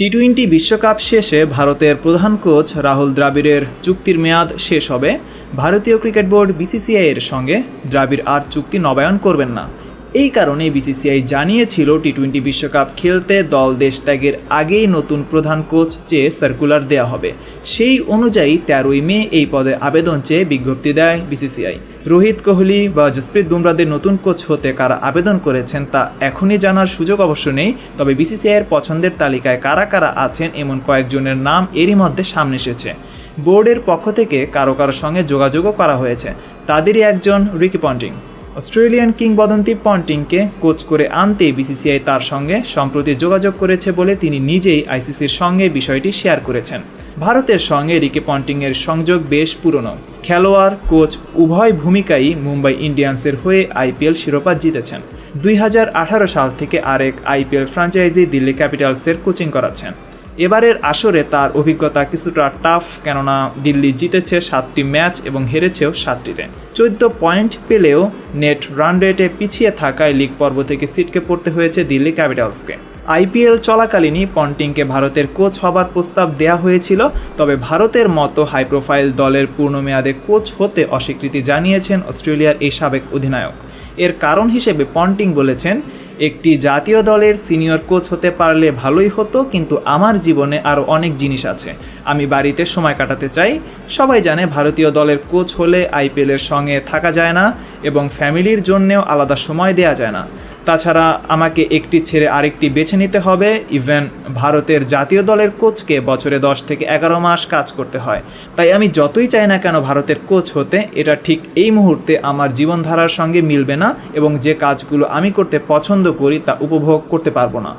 T twenty বিশ্বকাপ শেষে ভারতের প্রধান কোচ রাহুল দ্রাবিড়ের চুক্তির মেয়াদ শেষ হবে। ভারতীয় ক্রিকেট বোর্ড বিসিসিআই এর সঙ্গে দ্রাবিড় আর চুক্তি নবায়ন করবেন না। এই কারণে বিসিসিআই জানিয়েছিল টি টোয়েন্টি বিশ্বকাপ খেলতে দল দেশ ত্যাগের আগেই নতুন প্রধান কোচ চেয়ে সার্কুলার দেয়া হবে। সেই অনুযায়ী তেরোই মে এই পদে আবেদন চেয়ে বিজ্ঞপ্তি দেয় বিসিসিআই রোহিত কোহলি বা জসপ্রীত বুমরাদের নতুন কোচ হতে কারা আবেদন করেছেন তা এখনই জানার সুযোগ অবশ্য নেই, তবে বিসিসিআইয়ের পছন্দের তালিকায় কারা কারা আছেন এমন কয়েকজনের নাম এরই মধ্যে সামনে এসেছে। বোর্ডের পক্ষ থেকে কারও কারও সঙ্গে যোগাযোগও করা হয়েছে। তাদেরই একজন রিকি পন্টিং। অস্ট্রেলিয়ান কিংবদন্তি পন্টিংকে কোচ করে আনতে বিসিসিআই তার সঙ্গে সম্প্রতি যোগাযোগ করেছে বলে তিনি নিজেই আইসিসির সঙ্গে বিষয়টি শেয়ার করেছেন। ভারতের সঙ্গে রিকি পন্টিংয়ের সংযোগ বেশ পুরনো। খেলোয়াড়, কোচ উভয় ভূমিকাই মুম্বাই ইন্ডিয়ান্সের হয়ে আইপিএল শিরোপা জিতেছেন। দুই হাজার আঠারো সাল থেকে আরেক আইপিএল ফ্র্যাঞ্চাইজি দিল্লি ক্যাপিটালসের কোচিং করাচ্ছেন। এবারের আসরে তার অভিজ্ঞতা কিছুটা টাফ, কেননা দিল্লি জিতেছে সাতটি ম্যাচ এবং হেরেছেও সাতটিতে। চোদ্দ পয়েন্ট পেলেও নেট রান রেটে পিছিয়ে থাকায় লিগ পর্ব থেকে সিটকে পড়তে হয়েছে দিল্লি ক্যাপিটালসকে। আইপিএল চলাকালীনই পন্টিংকে ভারতের কোচ হবার প্রস্তাব দেয়া হয়েছিল, তবে ভারতের মতো হাই প্রোফাইল দলের পূর্ণমেয়াদে কোচ হতে অস্বীকৃতি জানিয়েছেন অস্ট্রেলিয়ার এই সাবেক অধিনায়ক। এর কারণ হিসেবে পন্টিং বলেছেন, একটি জাতীয় দলের সিনিয়র কোচ হতে পারলে ভালোই হতো, কিন্তু আমার জীবনে আরও অনেক জিনিস আছে। আমি বাড়িতে সময় কাটাতে চাই। সবাই জানে ভারতীয় দলের কোচ হলে আইপিএলের সঙ্গে থাকা যায় না এবং ফ্যামিলির জন্যেও আলাদা সময় দেওয়া যায় না। তাছাড়া আমাকে একটি ছেড়ে আরেকটি বেছে নিতে হবে। ইভেন ভারতের জাতীয় দলের কোচকে বছরে দশ থেকে এগারো মাস কাজ করতে হয়। তাই আমি যতই চাই না কেন ভারতের কোচ হতে, এটা ঠিক এই মুহূর্তে আমার জীবনধারার সঙ্গে মিলবে না এবং যে কাজগুলো আমি করতে পছন্দ করি তা উপভোগ করতে পারব না।